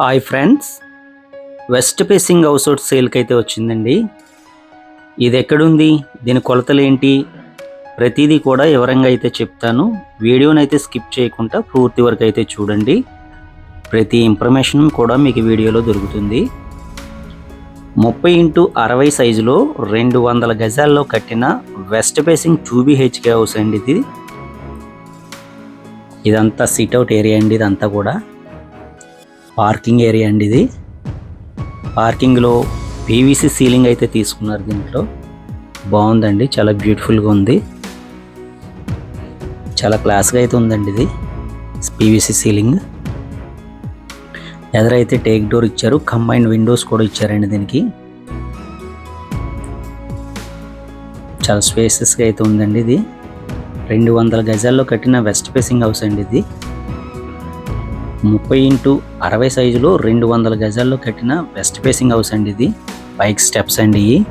Hi friends. West facing house out సేల్కి అయితే వచ్చిందండి. ఇది ఎక్కడుంది? దీని కొలతలు ఏంటి ప్రతిదీ కూడా వివరంగా అయితే చెప్తాను. వీడియోని అయితే స్కిప్ చేయకుండా పూర్తి వరకు అయితే చూడండి. ప్రతి ఇన్ఫర్మేషన్ కూడా మీకు వీడియోలో దొరుకుతుంది. ముప్పై ఇంటూ అరవై సైజులో రెండు వందల గజాల్లో కట్టిన west facing two HK house అండి ఇది. ఇదంతా సిట్అవుట్ ఏరియా అండి ఇదంతా కూడా. పార్కింగ్ ఏరియా అండి ఇది. పార్కింగ్లో పీవీసీ సీలింగ్ అయితే తీసుకున్నారు దీంట్లో. బాగుందండి చాలా బ్యూటిఫుల్గా ఉంది. చాలా క్లాస్గా అయితే ఉందండి ఇది పీవీసీ సీలింగ్. ఎదరైతే టేక్ డోర్ ఇచ్చారు కంబైన్ విండోస్ కూడా ఇచ్చారండి దీనికి. చాలా స్పేసెస్గా అయితే ఉందండి ఇది. రెండు వందల గజాల్లో కట్టిన వెస్ట్ ఫేసింగ్ హౌస్ అండి ఇది. ముప్పై ఇంటూ అరవై సైజులో రెండు వందల గజాల్లో కట్టిన వెస్ట్ ఫేసింగ్ హౌస్ అండి ఇది. బైక్ స్టెప్స్ అండి ఇవి.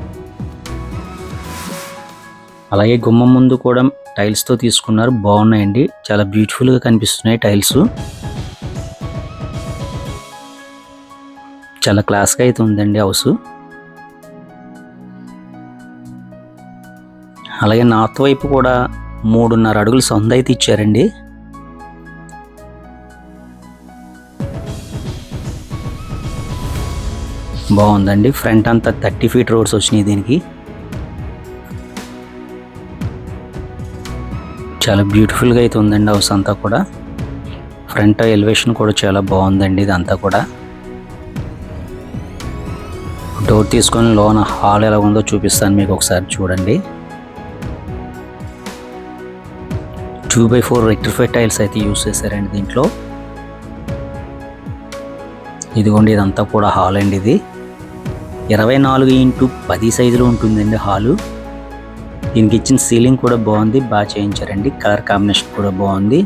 అలాగే గుమ్మం ముందు కూడా టైల్స్తో తీసుకున్నారు. బాగున్నాయండి. చాలా బ్యూటిఫుల్గా కనిపిస్తున్నాయి టైల్స్. చాలా క్లాస్గా అయితే ఉందండి హౌస్. అలాగే నార్త్ వైపు కూడా మూడున్నర అడుగులు సొంత అయితే ఇచ్చారండి. బాగుందండి. ఫ్రంట్ అంతా థర్టీ ఫీట్ రోడ్స్ వచ్చినాయి దీనికి. చాలా బ్యూటిఫుల్గా అయితే ఉందండి హౌస్ అంతా కూడా. ఫ్రంట్ ఎలివేషన్ కూడా చాలా బాగుందండి ఇదంతా కూడా. డోర్ తీసుకొని లోన హాల్ ఎలా ఉందో చూపిస్తాను మీకు ఒకసారి చూడండి. Two by four rectified tiles అయితే యూస్ చేశారండి దీంట్లో. ఇదిగోండి ఇదంతా కూడా హాల్ అండి ఇది. ఇరవై నాలుగు ఇంటూ పది సైజులో ఉంటుందండి హాలు. దీనికి ఇచ్చిన సీలింగ్ కూడా బాగుంది బాగా చేయించారండి. కలర్ కాంబినేషన్ కూడా బాగుంది.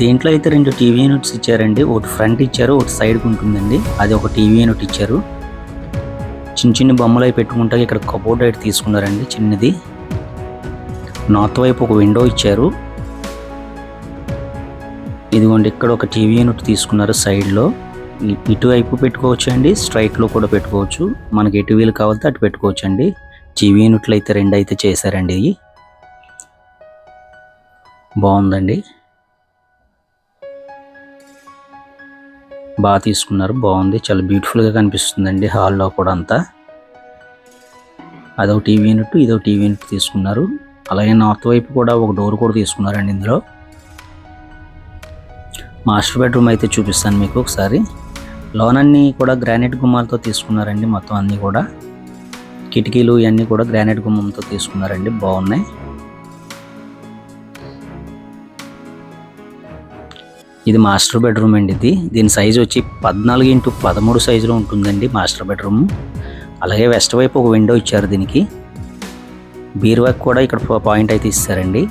దీంట్లో అయితే రెండు టీవీ యూనిట్స్ ఇచ్చారండి. ఒకటి ఫ్రంట్ ఇచ్చారు ఒకటి సైడ్కి ఉంటుందండి. అది ఒక టీవీ యూనిట్ ఇచ్చారు. చిన్న చిన్న బొమ్మలు అవి పెట్టుకుంటా ఇక్కడ కబోర్డ్ అయితే తీసుకున్నారండి చిన్నది. నార్త్ వైపు ఒక విండో ఇచ్చారు. ఇదిగోండి ఇక్కడ ఒక టీవీ యూనిట్ తీసుకున్నారు సైడ్లో. ఇటువైపు పెట్టుకోవచ్చు అండి స్ట్రైట్లో కూడా పెట్టుకోవచ్చు. మనకి ఎటు వీలు కావాలితే అటు పెట్టుకోవచ్చు అండి టీవీ యూనిట్లు అయితే రెండు అయితే చేశారండి ఇవి. బాగుందండి. బాగా తీసుకున్నారు బాగుంది. చాలా బ్యూటిఫుల్గా కనిపిస్తుందండి హాల్లో కూడా అంతా. అదొక టీవీ యూనిట్ ఇదో టీవీ యూనిట్ తీసుకున్నారు. అలాగే నార్త్ వైపు కూడా ఒక డోర్ కూడా తీసుకున్నారండి ఇందులో. మాస్టర్ బెడ్రూమ్ అయితే చూపిస్తాను మీకు ఒకసారి. లోన్ అన్నీ కూడా గ్రానైట్ గుమ్మాలతో తీసుకున్నారండి మొత్తం అన్నీ కూడా. కిటికీలు ఇవన్నీ కూడా గ్రానైట్ గుమ్మంతో తీసుకున్నారండి బాగున్నాయి. ఇది మాస్టర్ బెడ్రూమ్ అండి ఇది. దీని సైజు వచ్చి పద్నాలుగు ఇంటూ పదమూడు సైజులో ఉంటుందండి మాస్టర్ బెడ్రూమ్. అలాగే వెస్ట్ వైపు ఒక విండో ఇచ్చారు దీనికి. బీర్వాక్ కూడా ఇక్కడ పాయింట్ అయితే ఇస్తారండి.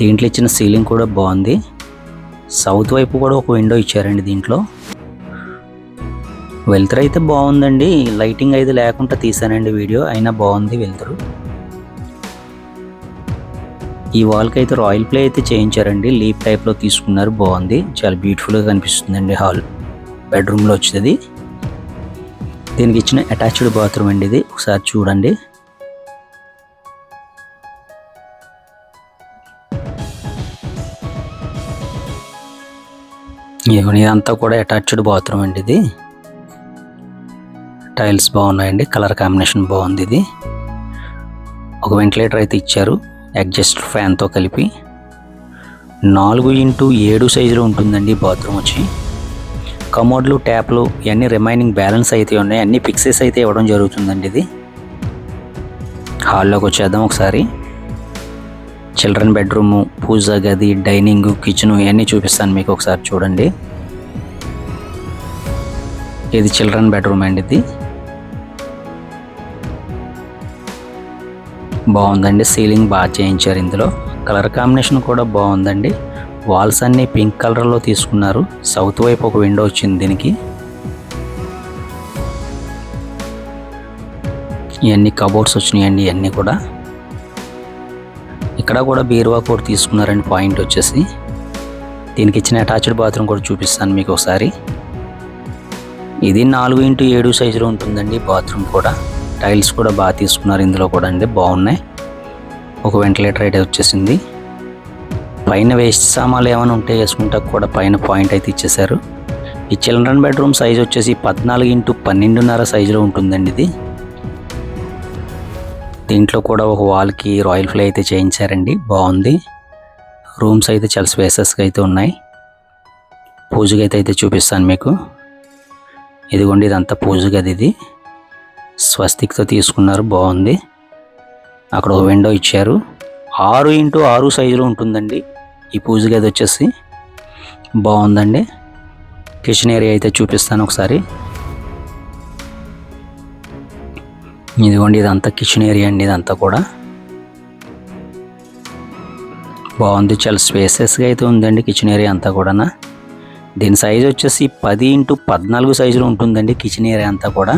దీంట్లో ఇచ్చిన సీలింగ్ కూడా బాగుంది. సౌత్ వైపు కూడా ఒక విండో ఇచ్చారండి దీంట్లో. వెలుతురు అయితే బాగుందండి. లైటింగ్ అయితే లేకుండా తీసానండి వీడియో. అయినా బాగుంది వెలుతురు. ఈ వాల్కి అయితే రాయల్ ప్లే అయితే చేయించారండి. లీప్ టైప్లో తీసుకున్నారు. బాగుంది. చాలా బ్యూటిఫుల్గా కనిపిస్తుందండి హాల్. బెడ్రూమ్లో వచ్చేది. దీనికి ఇచ్చిన అటాచ్డ్ బాత్రూమ్ అండి ఇది. ఒకసారి చూడండి. ఇదిగోండి ఇదంతా కూడా అటాచ్డ్ బాత్రూమ్ అండి ఇది. టైల్స్ బాగున్నాయండి కలర్ కాంబినేషన్ బాగుంది ఇది. ఒక వెంటిలేటర్ అయితే ఇచ్చారు అడ్జస్ట్ ఫ్యాన్తో కలిపి. నాలుగు ఇంటూ ఏడు సైజులో ఉంటుందండి బాత్రూమ్ వచ్చి. కమోడ్లు ట్యాప్లు ఇవన్నీ రిమైనింగ్ బ్యాలెన్స్ అయితే ఉన్నాయి అన్ని ఫిక్సెస్ అయితే ఇవ్వడం జరుగుతుందండి ఇది. హాల్లోకి వచ్చేద్దాం ఒకసారి. చిల్డ్రన్ బెడ్రూము పూజ గది డైనింగ్ కిచెన్ ఇవన్నీ చూపిస్తాను మీకు ఒకసారి చూడండి. ఇది చిల్డ్రన్ బెడ్రూమ్ అండి ఇది. బాగుందండి సీలింగ్ బాగా చేయించారు ఇందులో. కలర్ కాంబినేషన్ కూడా బాగుందండి. వాల్స్ అన్ని పింక్ కలర్లో తీసుకున్నారు. సౌత్ వైపు ఒక విండో వచ్చింది దీనికి. ఇవన్నీ కబోర్డ్స్ వచ్చినాయండి ఇవన్నీ కూడా. ఇక్కడ కూడా బీరువా కూడా తీసుకున్నారండి పాయింట్ వచ్చేసి. దీనికి ఇచ్చిన అటాచ్డ్ బాత్రూమ్ కూడా చూపిస్తాను మీకు ఒకసారి. ఇది నాలుగు ఇంటూ ఏడు సైజులో ఉంటుందండి బాత్రూమ్ కూడా. టైల్స్ కూడా బాగా తీసుకున్నారు ఇందులో కూడా అండి బాగున్నాయి. ఒక వెంటిలేటర్ అయితే వచ్చేసింది. పైన వేస్ట్ సామాన్లు ఏమైనా ఉంటే వేసుకుంటా కూడా పైన పాయింట్ అయితే ఇచ్చేసారు ఈ చిల్డ్రన్ బెడ్రూమ్ సైజ్ వచ్చేసి పద్నాలుగు ఇంటూ పన్నెండున్నర సైజులో ఉంటుందండి ఇది. దీంట్లో కూడా ఒక వాల్కి రాయల్ ఫ్లై అయితే చేయించారండి. బాగుంది. రూమ్స్ అయితే చాలా స్పేసెస్గా అయితే ఉన్నాయి. పూజ గది అయితే చూపిస్తాను మీకు. ఇదిగోండి ఇదంతా పూజ గది ఇది. స్వస్తిక్తో తీసుకున్నారు బాగుంది. అక్కడ ఒక విండో ఇచ్చారు. ఆరు ఇంటూ ఆరు సైజులో ఉంటుందండి. ఈ పూజ గది వచ్చేసి బాగుందండి. కిచెన్ ఏరియా అయితే చూపిస్తాను ఒకసారి. ఇదిగోండి ఇదంతా కిచెన్ ఏరియా అండి ఇదంతా కూడా. బాగుంది చాలా స్పేసెస్గా అయితే ఉందండి కిచెన్ ఏరియా అంతా కూడా దీని సైజ్ వచ్చేసి పది ఇంటూ పద్నాలుగు సైజులో ఉంటుందండి కిచెన్ ఏరియా అంతా కూడా.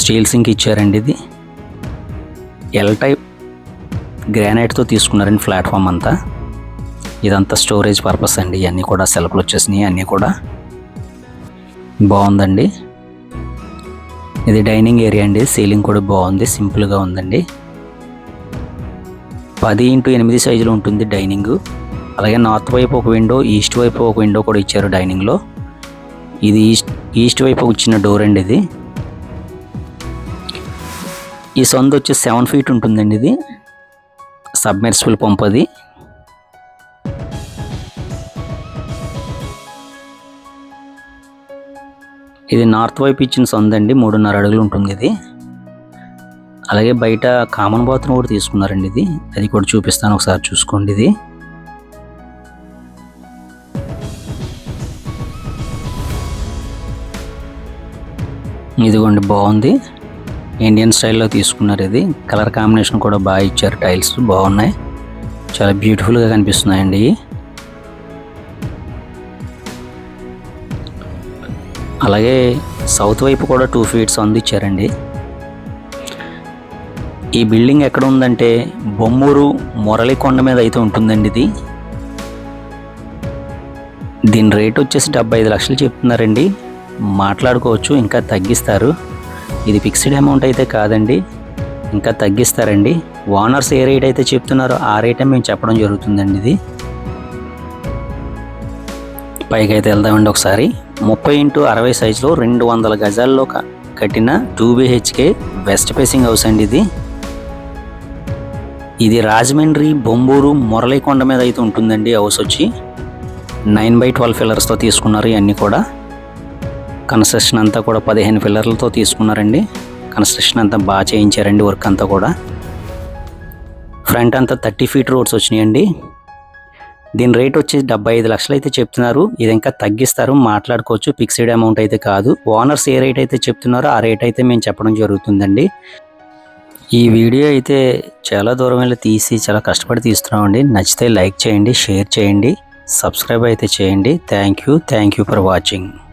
స్టీల్ సింక్ ఇచ్చారండి ఇది. ఎల్ టైప్ గ్రానైట్తో తీసుకున్నారండి ప్లాట్ఫామ్ అంతా. ఇదంతా స్టోరేజ్ పర్పస్ అండి ఇవన్నీ కూడా సెల్ఫ్లు వచ్చేసినాయి అన్నీ కూడా. బాగుందండి. ఇది డైనింగ్ ఏరియా అండి. సీలింగ్ కూడా బాగుంది. సింపుల్గా ఉందండి. పది ఇంటూ ఎనిమిది సైజులో ఉంటుంది డైనింగ్. అలాగే నార్త్ వైపు ఒక విండో ఈస్ట్ వైపు ఒక విండో కూడా ఇచ్చారు డైనింగ్లో ఇది ఈస్ట్ ఈస్ట్ వైపు వచ్చిన డోర్ అండి ఇది. ఈ సొంత వచ్చి సెవెన్ ఫీట్ ఉంటుందండి ఇది. సబ్మెర్సిబుల్ పంప్ అది ఇది నార్త్ వైపు ఇచ్చిన సొందండి మూడున్నర అడుగులు ఉంటుంది ఇది. అలాగే బయట కామన్ బాత్రూమ్ కూడా తీసుకున్నారండి ఇది. అది కూడా చూపిస్తాను ఒకసారి చూసుకోండి ఇది. ఇదిగోండి బాగుంది. ఇండియన్ స్టైల్లో తీసుకున్నారు ఇది. కలర్ కాంబినేషన్ కూడా బాగా ఇచ్చారు టైల్స్. బాగున్నాయి. చాలా బ్యూటిఫుల్గా కనిపిస్తున్నాయండి. అలాగే సౌత్ వైపు కూడా టూ ఫీట్స్ అందించారండి ఈ బిల్డింగ్ ఎక్కడ ఉందంటే బొమ్మూరు మురళికొండ మీద అయితే ఉంటుందండి ఇది. దీని రేట్ వచ్చేసి డెబ్బై ఐదు లక్షలు చెప్తున్నారండి. మాట్లాడుకోవచ్చు ఇంకా తగ్గిస్తారు. ఇది ఫిక్స్డ్ అమౌంట్ అయితే కాదండి. ఇంకా తగ్గిస్తారండి. ఓనర్స్ ఏ రేట్ అయితే చెప్తున్నారో ఆ రేటే మేము చెప్పడం జరుగుతుందండి ఇది. పైకి అయితే వెళ్దామండి ఒకసారి. ముప్పై ఇంటూ అరవై సైజులో రెండు వందల గజాల్లో కట్టిన two BHK west facing house అండి ఇది. ఇది రాజమండ్రి బొంబూరు మురళీకొండ మీద అయితే ఉంటుందండి హౌస్ వచ్చి. నైన్ బై ట్వెల్వ్ ఫిల్లర్స్తో తీసుకున్నారు ఇవన్నీ కూడా. కన్స్ట్రక్షన్ అంతా కూడా పదిహేను పిల్లర్లతో తీసుకున్నారండి. కన్స్ట్రక్షన్ అంతా బాగా చేయించారండి వర్క్ అంతా కూడా. ఫ్రంట్ అంతా థర్టీ ఫీట్ రోడ్స్ వచ్చినాయండి. దీని రేట్ వచ్చి డెబ్బై ఐదు లక్షలు అయితే చెప్తున్నారు. ఇది ఇంకా తగ్గిస్తారు మాట్లాడుకోవచ్చు. ఫిక్స్డ్ అమౌంట్ అయితే కాదు. ఓనర్స్ ఏ రేట్ అయితే చెప్తున్నారో ఆ రేట్ అయితే మేము చెప్పడం జరుగుతుందండి. ఈ వీడియో అయితే చాలా దూరం వెళ్ళి తీసి చాలా కష్టపడి తీస్తున్నామండి. నచ్చితే లైక్ చేయండి షేర్ చేయండి సబ్స్క్రైబ్ అయితే చేయండి. Thank you thank you for watching